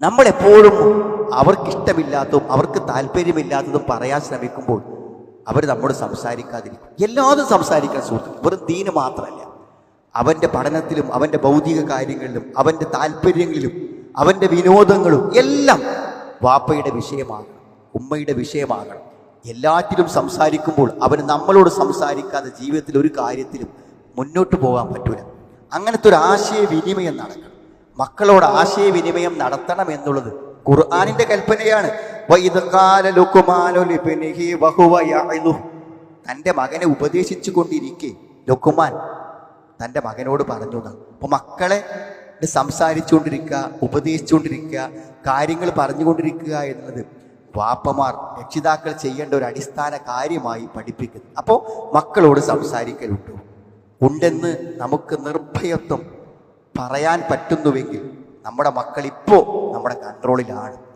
നമ്മളെപ്പോഴും അവർക്കിഷ്ടമില്ലാത്തതും അവർക്ക് താല്പര്യമില്ലാത്തതും പറയാൻ ശ്രമിക്കുമ്പോൾ അവർ നമ്മോട് സംസാരിക്കാതിരിക്കും. എല്ലാതും സംസാരിക്കാൻ സുഹൃത്തുക്കൾ വെറും ദീന് മാത്രമല്ല. അവന്റെ പഠനത്തിലും അവന്റെ ഭൗതിക കാര്യങ്ങളിലും അവന്റെ താല്പര്യങ്ങളിലും അവന്റെ വിനോദങ്ങളും എല്ലാം വാപ്പയുടെ വിഷയമാകണം ഉമ്മയുടെ വിഷയമാകണം. എല്ലാറ്റിലും സംസാരിക്കുമ്പോൾ അവന് നമ്മളോട് സംസാരിക്കാതെ ജീവിതത്തിൽ ഒരു കാര്യത്തിലും മുന്നോട്ട് പോകാൻ പറ്റൂല. അങ്ങനത്തെ ഒരു ആശയവിനിമയം നടക്കണം. മക്കളോട് ആശയവിനിമയം നടത്തണം എന്നുള്ളത് ഖുർആാനിന്റെ കൽപ്പനയാണ്. തന്റെ മകനെ ഉപദേശിച്ചു കൊണ്ടിരിക്കെ ലുക്കുമാൻ തന്റെ മകനോട് പറഞ്ഞു അപ്പൊ മക്കളെ സംസാരിച്ചുകൊണ്ടിരിക്കുക ഉപദേശിച്ചുകൊണ്ടിരിക്കുക കാര്യങ്ങൾ പറഞ്ഞുകൊണ്ടിരിക്കുക എന്നുള്ളത് വാപ്പമാർ രക്ഷിതാക്കൾ ചെയ്യേണ്ട ഒരു അടിസ്ഥാന കാര്യമായി പഠിപ്പിക്കുന്നു. അപ്പോൾ മക്കളോട് സംസാരിക്കലുണ്ടോ. ഉണ്ടെന്ന് നമുക്ക് നിർഭയത്വം പറയാൻ പറ്റുന്നുവെങ്കിൽ നമ്മുടെ മക്കൾ ഇപ്പോൾ നമ്മുടെ കൺട്രോളിലാണ്